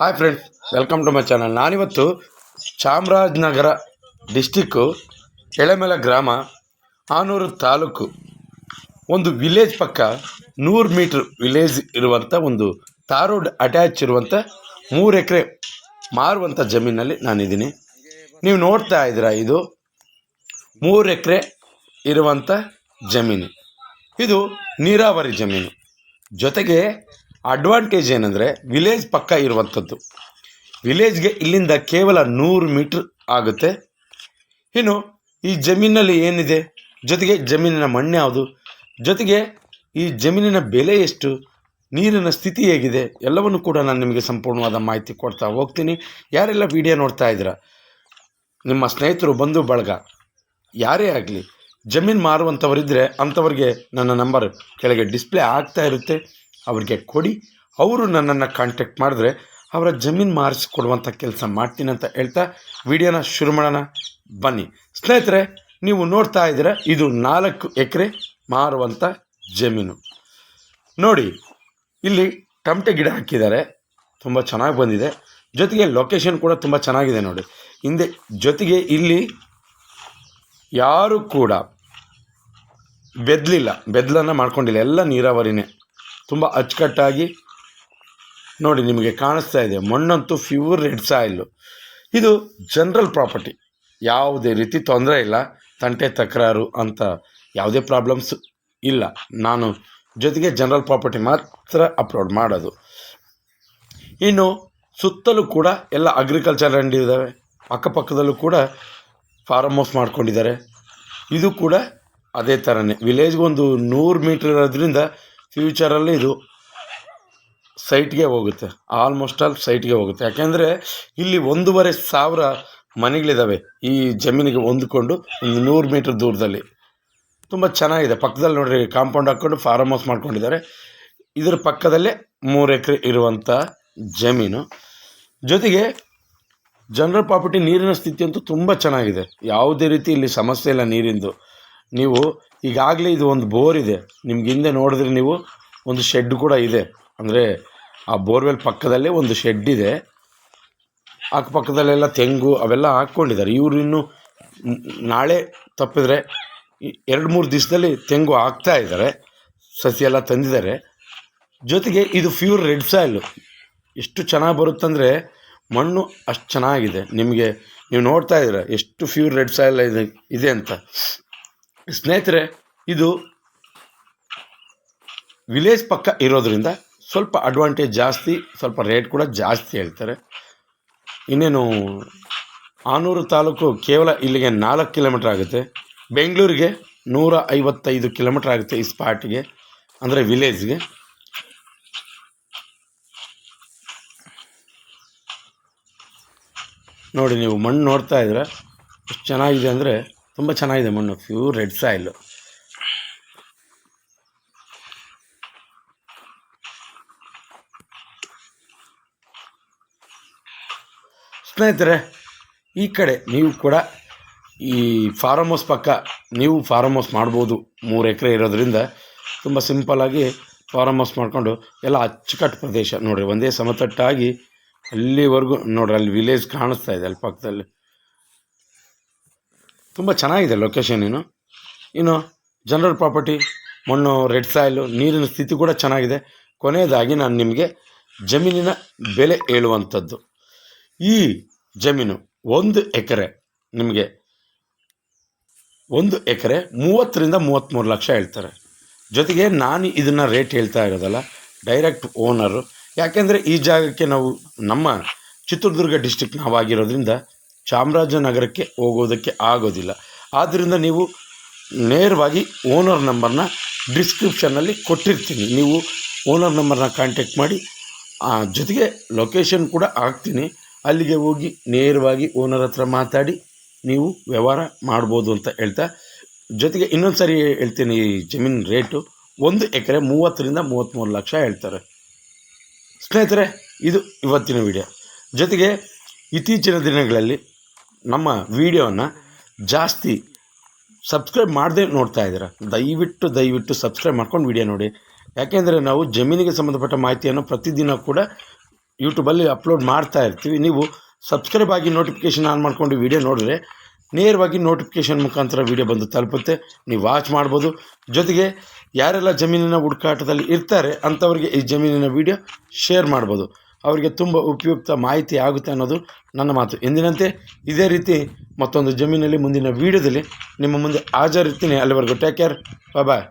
Hi friends welcome to my channel ನಾನಿವತ್ತು Chamarajanagar district ಎಳೆಮೆಲ ಗ್ರಾಮ, ಆನೂರು ತಾಲೂಕು. ಒಂದು ವಿಲೇಜ್ ಪಕ್ಕ ನೂರು ಮೀಟ್ರ್ ವಿಲೇಜ್ ಇರುವಂಥ ಒಂದು ತಾರೋಡ್ ಅಟ್ಯಾಚ್ ಇರುವಂಥ ಮೂರು ಎಕರೆ ಮಾರುವಂಥ ಜಮೀನಲ್ಲಿ ನಾನಿದ್ದೀನಿ. ನೀವು ನೋಡ್ತಾ ಇದ್ದೀರಾ ಇದು ಮೂರು ಎಕರೆ ಇರುವಂಥ ಜಮೀನು. ಇದು ನೀರಾವರಿ ಜಮೀನು. ಜೊತೆಗೆ ಅಡ್ವಾಂಟೇಜ್ ಏನಂದರೆ ವಿಲೇಜ್ ಪಕ್ಕ ಇರುವಂಥದ್ದು. ವಿಲೇಜ್ಗೆ ಇಲ್ಲಿಂದ ಕೇವಲ ನೂರು ಮೀಟ್ರ್ ಆಗುತ್ತೆ. ಇನ್ನು ಈ ಜಮೀನಲ್ಲಿ ಏನಿದೆ? ಜೊತೆಗೆ ಜಮೀನಿನ ಮಣ್ಣು ಯಾವುದು? ಜೊತೆಗೆ ಈ ಜಮೀನಿನ ಬೆಲೆ ಎಷ್ಟು? ನೀರಿನ ಸ್ಥಿತಿ ಹೇಗಿದೆ? ಎಲ್ಲವನ್ನು ಕೂಡ ನಾನು ನಿಮಗೆ ಸಂಪೂರ್ಣವಾದ ಮಾಹಿತಿ ಕೊಡ್ತಾ ಹೋಗ್ತೀನಿ. ಯಾರೆಲ್ಲ ವಿಡಿಯೋ ನೋಡ್ತಾ ಇದ್ದೀರಾ? ನಿಮ್ಮ ಸ್ನೇಹಿತರು ಬಂಧು ಬಳಗ, ಯಾರೇ ಆಗಲಿ, ಜಮೀನು ಮಾರುವಂಥವರಿದ್ದರೆ ಅಂಥವ್ರಿಗೆ ನನ್ನ ನಂಬರ್ ಕೆಳಗೆ ಡಿಸ್ಪ್ಲೇ ಆಗ್ತಾ ಇರುತ್ತೆ. ಅವ್ರಿಗೆ ಕೊಡಿ. ಅವರು ನನ್ನನ್ನು ಕಾಂಟ್ಯಾಕ್ಟ್ ಮಾಡಿದ್ರೆ ಅವರ ಜಮೀನು ಮಾರಿಸಿಕೊಡುವಂಥ ಕೆಲಸ ಮಾಡ್ತೀನಿ ಅಂತ ಹೇಳ್ತಾ ವಿಡಿಯೋನ ಶುರು ಮಾಡೋಣ. ಬನ್ನಿ. ಸ್ನೇಹಿತರೆ, ನೀವು ನೋಡ್ತಾ ಇದ್ದೀರ, ಇದು ನಾಲ್ಕು ಎಕರೆ ಮಾರುವಂಥ ಜಮೀನು. ನೋಡಿ, ಇಲ್ಲಿ ಟಮಟೆ ಗಿಡ ಹಾಕಿದ್ದಾರೆ. ತುಂಬ ಚೆನ್ನಾಗಿ ಬಂದಿದೆ. ಜೊತೆಗೆ ಲೊಕೇಶನ್ ಕೂಡ ತುಂಬ ಚೆನ್ನಾಗಿದೆ ನೋಡಿ. ಹಿಂದೆ ಜೊತೆಗೆ ಇಲ್ಲಿ ಯಾರು ಕೂಡ ಬೆದ್ಲಿಲ್ಲ. ಬೆದ್ಲನ್ನು ಮಾಡ್ಕೊಂಡಿಲ್ಲ. ಎಲ್ಲ ನೀರಾವರಿನೇ. ತುಂಬ ಅಚ್ಚುಕಟ್ಟಾಗಿ ನೋಡಿ ನಿಮಗೆ ಕಾಣಿಸ್ತಾ ಇದೆ. ಮಣ್ಣಂತೂ ಫ್ಯೂರ್ ರೆಡ್ ಸಾಯಿಲು ಇದು ಜನರಲ್ ಪ್ರಾಪರ್ಟಿ ಯಾವುದೇ ರೀತಿ ತೊಂದರೆ ಇಲ್ಲ. ತಂಟೆ ತಕರಾರು ಅಂತ ಯಾವುದೇ ಪ್ರಾಬ್ಲಮ್ಸ್ ಇಲ್ಲ. ನಾನು ಜೊತೆಗೆ ಜನರಲ್ ಪ್ರಾಪರ್ಟಿ ಮಾತ್ರ ಅಪ್ಲೋಡ್ ಮಾಡೋದು. ಇನ್ನು ಸುತ್ತಲೂ ಕೂಡ ಎಲ್ಲ ಅಗ್ರಿಕಲ್ಚರ್ ಲ್ಯಾಂಡ್ ಇದ್ದಾವೆ. ಅಕ್ಕಪಕ್ಕದಲ್ಲೂ ಕೂಡ ಫಾರ್ಮ್ ಹೌಸ್ ಮಾಡ್ಕೊಂಡಿದ್ದಾರೆ. ಇದು ಕೂಡ ಅದೇ ಥರನೇ ವಿಲೇಜ್ಗೆ ಒಂದು ನೂರು ಮೀಟ್ರ್ ಇರೋದ್ರಿಂದ ಫ್ಯೂಚರಲ್ಲಿ ಇದು ಸೈಟ್ಗೆ ಹೋಗುತ್ತೆ. ಆಲ್ಮೋಸ್ಟ್ ಆಲ್ ಸೈಟ್ಗೆ ಹೋಗುತ್ತೆ. ಯಾಕೆಂದರೆ ಇಲ್ಲಿ ಒಂದೂವರೆ ಸಾವಿರ ಮನೆಗಳಿದ್ದಾವೆ ಈ ಜಮೀನಿಗೆ ಹೊಂದ್ಕೊಂಡು ಒಂದು ನೂರು ಮೀಟ್ರ್ ದೂರದಲ್ಲಿ. ತುಂಬ ಚೆನ್ನಾಗಿದೆ. ಪಕ್ಕದಲ್ಲಿ ನೋಡಿರಿ ಕಾಂಪೌಂಡ್ ಹಾಕ್ಕೊಂಡು ಫಾರ್ಮ್ ಹೌಸ್ ಮಾಡ್ಕೊಂಡಿದ್ದಾರೆ. ಇದರ ಪಕ್ಕದಲ್ಲೇ ಮೂರು ಎಕರೆ ಇರುವಂಥ ಜಮೀನು. ಜೊತೆಗೆ ಜನರಲ್ ಪ್ರಾಪರ್ಟಿ ನೀರಿನ ಸ್ಥಿತಿ ಅಂತೂ ತುಂಬ ಚೆನ್ನಾಗಿದೆ. ಯಾವುದೇ ರೀತಿ ಇಲ್ಲಿ ಸಮಸ್ಯೆ ಇಲ್ಲ ನೀರಿಂದು. ನೀವು ಈಗಾಗಲೇ ಇದು ಒಂದು ಬೋರ್ ಇದೆ. ನಿಮ್ಗೆ ಹಿಂದೆ ನೋಡಿದ್ರೆ ನೀವು ಒಂದು ಶೆಡ್ ಕೂಡ ಇದೆ. ಅಂದರೆ ಆ ಬೋರ್ವೆಲ್ ಪಕ್ಕದಲ್ಲೇ ಒಂದು ಶೆಡ್ ಇದೆ. ಅಕ್ಕಪಕ್ಕದಲ್ಲೆಲ್ಲ ತೆಂಗು ಅವೆಲ್ಲ ಹಾಕ್ಕೊಂಡಿದ್ದಾರೆ. ಇವರು ಇನ್ನು ನಾಳೆ ತಪ್ಪಿದರೆ ಎರಡು ಮೂರು ದಿವಸದಲ್ಲಿ ತೆಂಗು ಹಾಕ್ತಾ ಇದ್ದಾರೆ. ಸಸಿ ಎಲ್ಲ ತಂದಿದ್ದಾರೆ. ಜೊತೆಗೆ ಇದು ಪ್ಯೂರ್ ರೆಡ್ ಸಾಯಿಲು ಎಷ್ಟು ಚೆನ್ನಾಗಿ ಬರುತ್ತಂದರೆ ಮಣ್ಣು ಅಷ್ಟು ಚೆನ್ನಾಗಿದೆ. ನಿಮಗೆ ನೀವು ನೋಡ್ತಾ ಇದ್ದೀರ ಎಷ್ಟು ಪ್ಯೂರ್ ರೆಡ್ ಸಾಯಿಲ್ ಇದೆ ಇದೆ ಅಂತ. ಸ್ನೇಹಿತರೆ, ಇದು ವಿಲೇಜ್ ಪಕ್ಕ ಇರೋದ್ರಿಂದ ಸ್ವಲ್ಪ ಅಡ್ವಾಂಟೇಜ್ ಜಾಸ್ತಿ, ಸ್ವಲ್ಪ ರೇಟ್ ಕೂಡ ಜಾಸ್ತಿ ಹೇಳ್ತಾರೆ. ಇನ್ನೇನು, ಆನೂರು ತಾಲೂಕು ಕೇವಲ ಇಲ್ಲಿಗೆ ನಾಲ್ಕು ಕಿಲೋಮೀಟ್ರ್ ಆಗುತ್ತೆ. ಬೆಂಗಳೂರಿಗೆ ನೂರ ಐವತ್ತೈದು ಕಿಲೋಮೀಟ್ರ್ ಆಗುತ್ತೆ ಈ ಸ್ಪಾಟ್ಗೆ ಅಂದರೆ ವಿಲೇಜ್ಗೆ ನೋಡಿ, ನೀವು ಮಣ್ಣು ನೋಡ್ತಾ ಇದ್ರೆ, ಎಷ್ಟು ಚೆನ್ನಾಗಿದೆ ಅಂದರೆ ತುಂಬ ಚೆನ್ನಾಗಿದೆ ಮಣ್ಣು ಪ್ಯೂರ್ ರೆಡ್ ಸಾಯಿಲು ಸ್ನೇಹಿತರೆ, ಈ ಕಡೆ ನೀವು ಕೂಡ ಈ ಫಾರಮ್ ಹೌಸ್ ಪಕ್ಕ ನೀವು ಫಾರಮ್ ಹೌಸ್ ಮಾಡ್ಬೋದು. ಮೂರು ಎಕರೆ ಇರೋದರಿಂದ ತುಂಬ ಸಿಂಪಲ್ಲಾಗಿ ಫಾರಮ್ ಹೌಸ್ ಮಾಡಿಕೊಂಡು ಎಲ್ಲ ಅಚ್ಚುಕಟ್ಟು ಪ್ರದೇಶ ನೋಡಿರಿ, ಒಂದೇ ಸಮತಟ್ಟಾಗಿ ಅಲ್ಲಿವರೆಗೂ ನೋಡ್ರಿ, ಅಲ್ಲಿ ವಿಲೇಜ್ ಕಾಣಿಸ್ತಾ ಇದೆ ಅಲ್ಲಿ ಪಕ್ಕದಲ್ಲಿ ತುಂಬ ಚೆನ್ನಾಗಿದೆ ಲೊಕೇಶನ್ ಇನ್ನು. ಇನ್ನು ಜನರಲ್ ಪ್ರಾಪರ್ಟಿ ಮಣ್ಣು ರೆಡ್ ಸಾಯಿಲು ನೀರಿನ ಸ್ಥಿತಿ ಕೂಡ ಚೆನ್ನಾಗಿದೆ. ಕೊನೆಯದಾಗಿ ನಾನು ನಿಮಗೆ ಜಮೀನಿನ ಬೆಲೆ ಹೇಳುವಂಥದ್ದು. ಈ ಜಮೀನು ಒಂದು ಎಕರೆ ನಿಮಗೆ ಒಂದು ಎಕರೆ ಮೂವತ್ತರಿಂದ ಮೂವತ್ತ್ಮೂರು ಲಕ್ಷ ಹೇಳ್ತಾರೆ. ಜೊತೆಗೆ ನಾನು ಇದನ್ನು ರೇಟ್ ಹೇಳ್ತಾ ಇರೋದಲ್ಲ ಡೈರೆಕ್ಟ್ ಓನರು ಯಾಕೆಂದರೆ ಈ ಜಾಗಕ್ಕೆ ನಾವು ನಮ್ಮ ಚಿತ್ರದುರ್ಗ ಡಿಸ್ಟಿಕ್ ನಾವಾಗಿರೋದ್ರಿಂದ ಚಾಮರಾಜನಗರಕ್ಕೆ ಹೋಗೋದಕ್ಕೆ ಆಗೋದಿಲ್ಲ. ಆದ್ದರಿಂದ ನೀವು ನೇರವಾಗಿ ಓನರ್ ನಂಬರ್ನ ಡಿಸ್ಕ್ರಿಪ್ಷನ್ನಲ್ಲಿ ಕೊಟ್ಟಿರ್ತೀನಿ. ನೀವು ಓನರ್ ನಂಬರ್ನ ಕಾಂಟ್ಯಾಕ್ಟ್ ಮಾಡಿ ಜೊತೆಗೆ ಲೊಕೇಶನ್ ಕೂಡ ಹಾಕ್ತೀನಿ. ಅಲ್ಲಿಗೆ ಹೋಗಿ ನೇರವಾಗಿ ಓನರ್ ಹತ್ರ ಮಾತಾಡಿ, ನೀವು ವ್ಯವಹಾರ ಮಾಡ್ಬೋದು ಅಂತ ಹೇಳ್ತಾ, ಜೊತೆಗೆ ಇನ್ನೊಂದು ಸಾರಿ ಹೇಳ್ತೀನಿ, ಈ ಜಮೀನು ರೇಟು ಒಂದು ಎಕರೆ ಮೂವತ್ತರಿಂದ ಮೂವತ್ತ್ಮೂರು ಲಕ್ಷ ಹೇಳ್ತಾರೆ. ಸ್ನೇಹಿತರೆ, ಇದು ಇವತ್ತಿನ ವಿಡಿಯೋ. ಜೊತೆಗೆ ಇತ್ತೀಚಿನ ದಿನಗಳಲ್ಲಿ ನಮ್ಮ ವಿಡಿಯೋನ ಜಾಸ್ತಿ ಸಬ್ಸ್ಕ್ರೈಬ್ ಮಾಡದೆ ನೋಡ್ತಾ ಇದ್ದೀರಾ? ದಯವಿಟ್ಟು ದಯವಿಟ್ಟು ಸಬ್ಸ್ಕ್ರೈಬ್ ಮಾಡ್ಕೊಂಡು ವಿಡಿಯೋ ನೋಡಿ. ಯಾಕೆಂದರೆ ನಾವು ಜಮೀನಿಗೆ ಸಂಬಂಧಪಟ್ಟ ಮಾಹಿತಿಯನ್ನು ಪ್ರತಿದಿನ ಕೂಡ ಯೂಟ್ಯೂಬಲ್ಲಿ ಅಪ್ಲೋಡ್ ಮಾಡ್ತಾ ಇರ್ತೀವಿ. ನೀವು ಸಬ್ಸ್ಕ್ರೈಬ್ ಆಗಿ ನೋಟಿಫಿಕೇಷನ್ ಆನ್ ಮಾಡ್ಕೊಂಡು ವಿಡಿಯೋ ನೋಡಿದ್ರೆ ನೇರವಾಗಿ ನೋಟಿಫಿಕೇಷನ್ ಮುಖಾಂತರ ವಿಡಿಯೋ ಬಂದು ತಲುಪುತ್ತೆ. ನೀವು ವಾಚ್ ಮಾಡ್ಬೋದು. ಜೊತೆಗೆ ಯಾರೆಲ್ಲ ಜಮೀನಿನ ಹುಡುಕಾಟದಲ್ಲಿ ಇರ್ತಾರೆ ಅಂಥವ್ರಿಗೆ ಈ ಜಮೀನಿನ ವಿಡಿಯೋ ಶೇರ್ ಮಾಡ್ಬೋದು. ಅವರಿಗೆ ತುಂಬ ಉಪಯುಕ್ತ ಮಾಹಿತಿ ಆಗುತ್ತೆ ಅನ್ನೋದು ನನ್ನ ಮಾತು. ಎಂದಿನಂತೆ ಇದೇ ರೀತಿ ಮತ್ತೊಂದು ಜಮೀನಲ್ಲಿ ಮುಂದಿನ ವೀಡಿಯೋದಲ್ಲಿ ನಿಮ್ಮ ಮುಂದೆ ಹಾಜರಿರ್ತೀನಿ. ಅಲ್ಲಿವರೆಗೂ ಟೇಕ್ ಕೇರ್ ಬಾಯ್